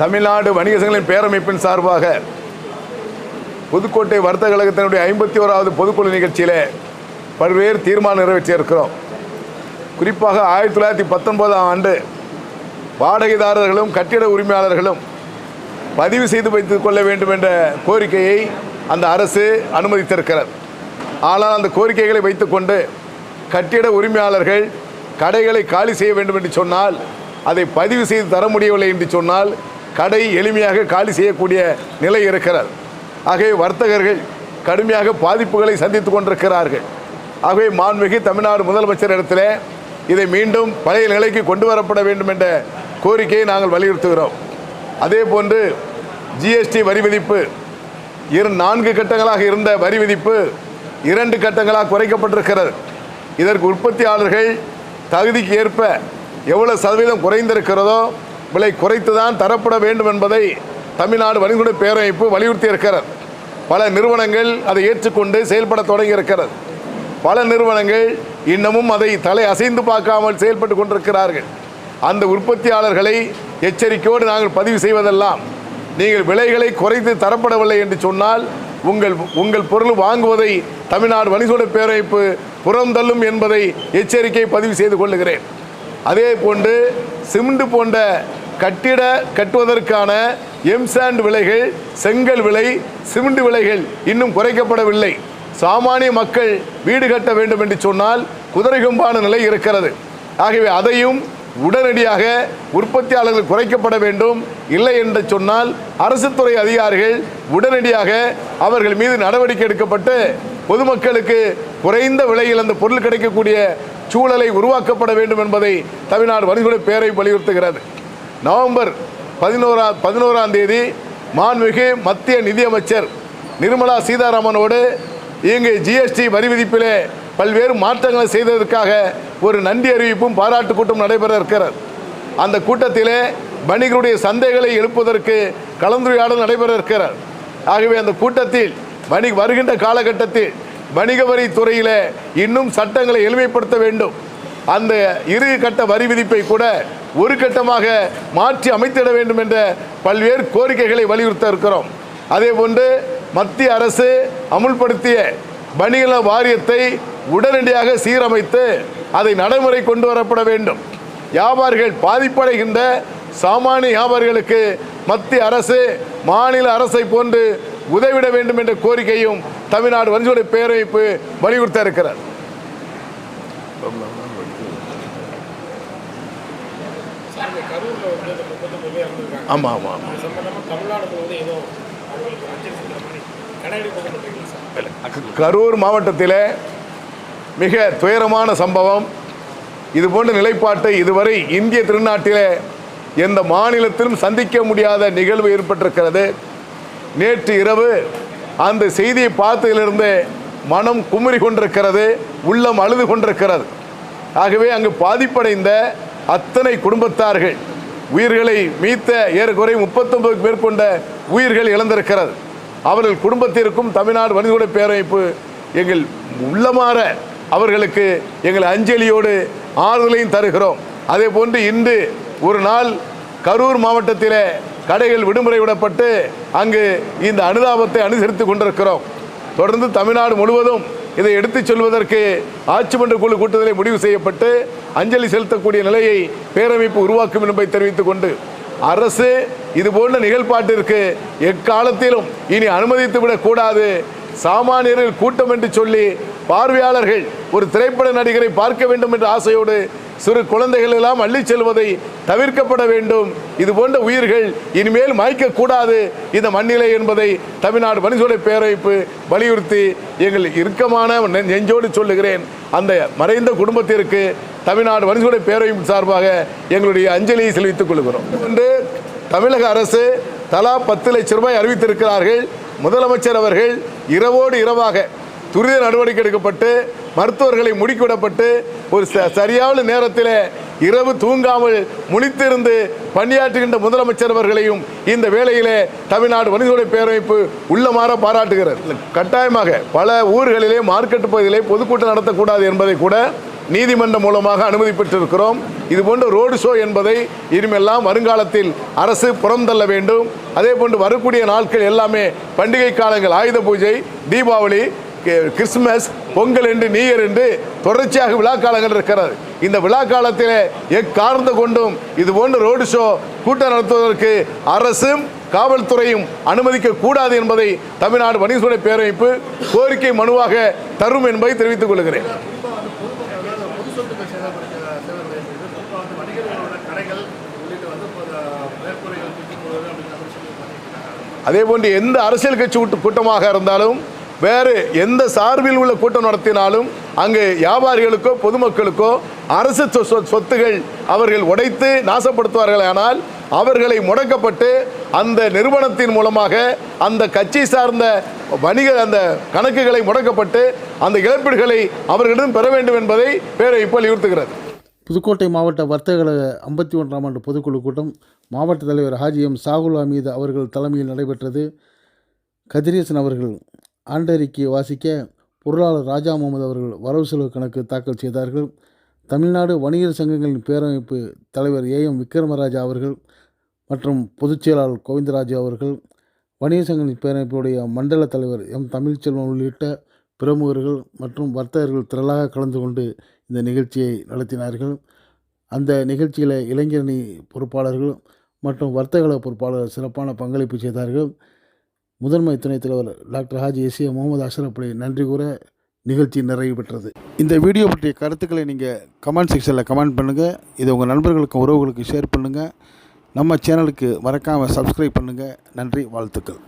தமிழ்நாடு வணிக சங்கங்களின் பேரமைப்பின் சார்பாக புதுக்கோட்டை வர்த்தக கழகத்தினுடைய ஐம்பத்தி ஓராவது பொதுக்குழு நிகழ்ச்சியில் பல்வேறு தீர்மானம் நிறைவேற்றியிருக்கிறோம். குறிப்பாக ஆயிரத்தி தொள்ளாயிரத்தி பத்தொன்பதாம் ஆண்டு வாடகைதாரர்களும் கட்டிட உரிமையாளர்களும் பதிவு செய்து வைத்துக் கொள்ள வேண்டும் என்ற கோரிக்கையை அந்த அரசு அனுமதித்திருக்கிறது. ஆனால் அந்த கோரிக்கைகளை வைத்துக்கொண்டு கட்டிட உரிமையாளர்கள் கடைகளை காலி செய்ய வேண்டும் என்று சொன்னால் அதை பதிவு செய்து தர முடியவில்லை என்று சொன்னால் கடை எளிமையாக காலி செய்யக்கூடிய நிலை இருக்கிறது. ஆகவே வர்த்தகர்கள் கடுமையாக பாதிப்புகளை சந்தித்து கொண்டிருக்கிறார்கள். ஆகவே மாண்புமிகு தமிழ்நாடு முதலமைச்சர் இடத்துல இதை மீண்டும் பழைய நிலைக்கு கொண்டு வரப்பட வேண்டும் என்ற கோரிக்கையை நாங்கள் வலியுறுத்துகிறோம். அதே போன்று ஜிஎஸ்டி வரி விதிப்பு இரு நான்கு கட்டங்களாக இருந்த வரி விதிப்பு இரண்டு கட்டங்களாக குறைக்கப்பட்டிருக்கிறது. இதற்கு உற்பத்தியாளர்கள் தகுதிக்கு ஏற்ப எவ்வளவு சதவீதம் குறைந்திருக்கிறதோ விலை குறைத்து தான் தரப்பட வேண்டும் என்பதை தமிழ்நாடு வணிகுட பேரமைப்பு வலியுறுத்தி இருக்கிறது. பல நிறுவனங்கள் அதை ஏற்றுக்கொண்டு செயல்பட தொடங்கி இருக்கிறது. பல நிறுவனங்கள் இன்னமும் அதை தலை அசைந்து பார்க்காமல் செயல்பட்டு கொண்டிருக்கிறார்கள். அந்த உற்பத்தியாளர்களை எச்சரிக்கையோடு நாங்கள் பதிவு செய்வதெல்லாம் நீங்கள் விலைகளை குறைத்து தரப்படவில்லை என்று சொன்னால் உங்கள் உங்கள் பொருள் வாங்குவதை தமிழ்நாடு வணிகோட பேரமைப்பு புறந்தள்ளும் என்பதை எச்சரிக்கை பதிவு செய்து கொள்ளுகிறேன். அதே போன்று சிமெண்ட் போன்ற கட்டிட கட்டுவதற்கான எம்சாண்ட் விலைகள் செங்கல் விலை சிமெண்ட் விலைகள் இன்னும் குறைக்கப்படவில்லை. சாமானிய மக்கள் வீடு கட்ட வேண்டும் என்று சொன்னால் குதிரைகம்பான நிலை இருக்கிறது. ஆகவே அதையும் உடனடியாக உற்பத்தியாளர்கள் குறைக்கப்பட வேண்டும் இல்லை என்று சொன்னால் அரசு துறை அதிகாரிகள் உடனடியாக அவர்கள் மீது நடவடிக்கை எடுக்கப்பட்டு பொதுமக்களுக்கு குறைந்த விலையில் அந்த பொருள் கிடைக்கக்கூடிய சூழலை உருவாக்கப்பட வேண்டும் என்பதை தமிழ்நாடு வணிகுட பேரை வலியுறுத்துகிறது. நவம்பர் பதினோரா பதினோராம் தேதி மாண்புமிகு மத்திய நிதியமைச்சர் நிர்மலா சீதாராமனோடு இங்கு ஜிஎஸ்டி வரி விதிப்பிலே பல்வேறு மாற்றங்களை செய்ததற்காக ஒரு நன்றி அறிவிப்பும் பாராட்டு கூட்டம் நடைபெற இருக்கிறது அந்த கூட்டத்திலே வணிகருடைய சந்தைகளை எழுப்புவதற்கு கலந்துரையாடல் நடைபெற இருக்கிறார் ஆகவே அந்த கூட்டத்தில் வணிக வருகின்ற காலகட்டத்தில் வணிக வரி துறையில் இன்னும் சட்டங்களை எளிமைப்படுத்த வேண்டும். அந்த இரு கட்ட வரி விதிப்பை கூட ஒரு கட்டமாக மாற்றி அமைத்திட வேண்டும் என்ற பல்வேறு கோரிக்கைகளை வலியுறுத்த இருக்கிறோம். அதே போன்று மத்திய அரசு அமுல்படுத்திய வணிக வாரியத்தை உடனடியாக சீரமைத்து அதை நடைமுறை கொண்டு வரப்பட வேண்டும். வியாபாரிகள் பாதிப்படைகின்ற சாமானிய வியாபாரிகளுக்கு மத்திய அரசு மாநில அரசை போன்று உதவிட வேண்டும் என்ற கோரிக்கையும் தமிழ்நாடு வரிசையுடைய பேரமைப்பு வலியுறுத்த இருக்கிறார். ஆமாம் ஆமாம் ஆமாம் கரூர் மாவட்டத்தில் மிக துயரமான சம்பவம். இது போன்ற நிலைப்பாட்டை இதுவரை இந்திய திருநாட்டிலே எந்த மாநிலத்திலும் சந்திக்க முடியாத நிகழ்வு ஏற்பட்டிருக்கிறது. நேற்று இரவு அந்த செய்தியை பார்த்ததிலிருந்து மனம் குமரி கொண்டிருக்கிறது உள்ளம் அழுது கொண்டிருக்கிறது. ஆகவே அங்கு பாதிப்படைந்த அத்தனை குடும்பத்தார்கள் உயிர்களை மீத்த ஏறக்குறை முப்பத்தொன்பதுக்கு மேற்கொண்ட உயிர்கள் இழந்திருக்கிறது. அவர்கள் குடும்பத்திற்கும் தமிழ்நாடு வணிகோட பேரமைப்பு எங்கள் உள்ளமாற அவர்களுக்கு எங்கள் அஞ்சலியோடு ஆறுதலையும் தருகிறோம். அதே போன்று இன்று ஒரு நாள் கரூர் மாவட்டத்தில் கடைகள் விடுமுறை விடப்பட்டு அங்கு இந்த அனுதாபத்தை அனுசரித்துக் கொண்டிருக்கிறோம். தொடர்ந்து தமிழ்நாடு முழுவதும் இதை எடுத்துச் சொல்வதற்கு ஆட்சி மன்ற குழு கூட்டத்திலே முடிவு செய்யப்பட்டு அஞ்சலி செலுத்தக்கூடிய நிலையை பேரமைப்பு உருவாக்கும் என்பதை தெரிவித்துக் கொண்டு அரசு இது போன்ற நிகழ்பாட்டிற்கு எக்காலத்திலும் இனி அனுமதித்து விடக்கூடாது சாமானியர்கள் கூட்டம் என்று சொல்லி பார்வையாளர்கள் ஒரு திரைப்பட நடிகரை பார்க்க வேண்டும் என்ற ஆசையோடு சிறு குழந்தைகள் எல்லாம் அள்ளிச் செல்வதை தவிர்க்கப்பட வேண்டும். இது போன்ற உயிர்கள் இனிமேல் மாய்க்கக்கூடாது இந்த மண்ணிலை என்பதை தமிழ்நாடு மனிதோட பேரமைப்பு வலியுறுத்தி எங்கள் இறுக்கமான நெஞ்சோடு சொல்லுகிறேன். அந்த மறைந்த குடும்பத்திற்கு தமிழ்நாடு மனிதோட பேரவைப்பு சார்பாக எங்களுடைய அஞ்சலியை செலுத்திக் கொள்கிறோம். என்று தமிழக அரசு தலா பத்து லட்சம் ரூபாய் அறிவித்திருக்கிறார்கள். முதலமைச்சர் அவர்கள் இரவோடு இரவாக துரித நடவடிக்கை எடுக்கப்பட்டு மருத்துவர்களை முடுக்கிவிடப்பட்டு ஒரு ச- சரியான நேரத்தில் இரவு தூங்காமல் முழித்திருந்து பணியாற்றுகின்ற முதலமைச்சர் அவர்களையும் இந்த வேளையிலே தமிழ்நாடு வணிகோட பேரமைப்பு உள்ளமாற பாராட்டுகிறது கட்டாயமாக பல ஊர்களிலே மார்க்கெட் பகுதியிலே பொதுக்கூட்டம் நடத்தக்கூடாது என்பதை கூட நீதிமன்றம் மூலமாக அனுமதி பெற்றிருக்கிறோம். இது போன்ற ரோடு ஷோ என்பதை இனிமெல்லாம் வருங்காலத்தில் அரசு புறந்தள்ள வேண்டும். அதே போன்று வரக்கூடிய நாட்கள் எல்லாமே பண்டிகை காலங்கள் ஆயுத பூஜை தீபாவளி கிறிஸ்துமஸ் பொங்கல் என்று நீயர் என்று தொடர்ச்சியாக விழா காலங்கள் இருக்கிறது. இந்த விழா எக்கார்ந்து கொண்டும் இது போன்ற ரோடு ஷோ கூட்டம் நடத்துவதற்கு அரசும் காவல்துறையும் அனுமதிக்க கூடாது என்பதை தமிழ்நாடு வணிகத்துறை பேரமைப்பு கோரிக்கை மனுவாக தரும் என்பதை தெரிவித்துக் கொள்கிறேன். அதே போன்று எந்த அரசியல் கட்சி கூட்டமாக இருந்தாலும் வேறு எந்த சார்பில் உள்ள கூட்டம் நடத்தினாலும் அங்கு வியாபாரிகளுக்கோ பொதுமக்களுக்கோ அரசு சொ- சொ- சொத்துகள் அவர்கள் உடைத்து நாசப்படுத்துவார்கள். ஆனால் அவர்களை முடக்கப்பட்டு அந்த நிறுவனத்தின் மூலமாக அந்த கட்சி சார்ந்த வணிக அந்த கணக்குகளை முடக்கப்பட்டு அந்த இழப்பீடுகளை அவர்களிடம் பெற வேண்டும் என்பதை பேரை இப்போ வலியுறுத்துகிறது. புதுக்கோட்டை மாவட்ட வர்த்தக கழக ஐம்பத்தி ஒன்றாம் ஆண்டு பொதுக்குழு கூட்டம் மாவட்ட தலைவர் ஹாஜி எம் சாகுல் அமீது அவர்கள் தலைமையில் நடைபெற்றது. கதிரேசன் அவர்கள் ஆண்டறிக்கை வாசிக்க பொருளாளர் ராஜா முகமது அவர்கள் வரவு செலவு கணக்கு தாக்கல் செய்தார்கள். தமிழ்நாடு வணிகர் சங்கங்களின் பேரமைப்பு தலைவர் ஏ. எம். விக்ரமராஜா அவர்கள் மற்றும் பொதுச் செயலாளர் கோவிந்தராஜு அவர்கள் வணிகர் சங்கங்களின் பேரமைப்புடைய மண்டல தலைவர் எம். தமிழ்ச்செல்வன் உள்ளிட்ட பிரமுகர்கள் மற்றும் வர்த்தகர்கள் திரளாக கலந்து கொண்டு இந்த நிகழ்ச்சியை நடத்தினார்கள். அந்த நிகழ்ச்சியில் இளைஞரணி பொறுப்பாளர்கள் மற்றும் வர்த்தக பொறுப்பாளர் சிறப்பான பங்களிப்பு செய்தார்கள். முதன்மை துணைத் தலைவர் doctor Haji S A Mohammed Ashraf நன்றி கூற நிகழ்ச்சி நிறைவு பெற்றது. இந்த வீடியோ பற்றிய கருத்துக்களை நீங்கள் கமெண்ட் செக்ஷனில் கமெண்ட் பண்ணுங்கள் இதை உங்கள் நண்பர்களுக்கும் உறவுகளுக்கு ஷேர் பண்ணுங்கள் நம்ம சேனலுக்கு மறக்காமல் சப்ஸ்கிரைப் பண்ணுங்கள் நன்றி வாழ்த்துக்கள்.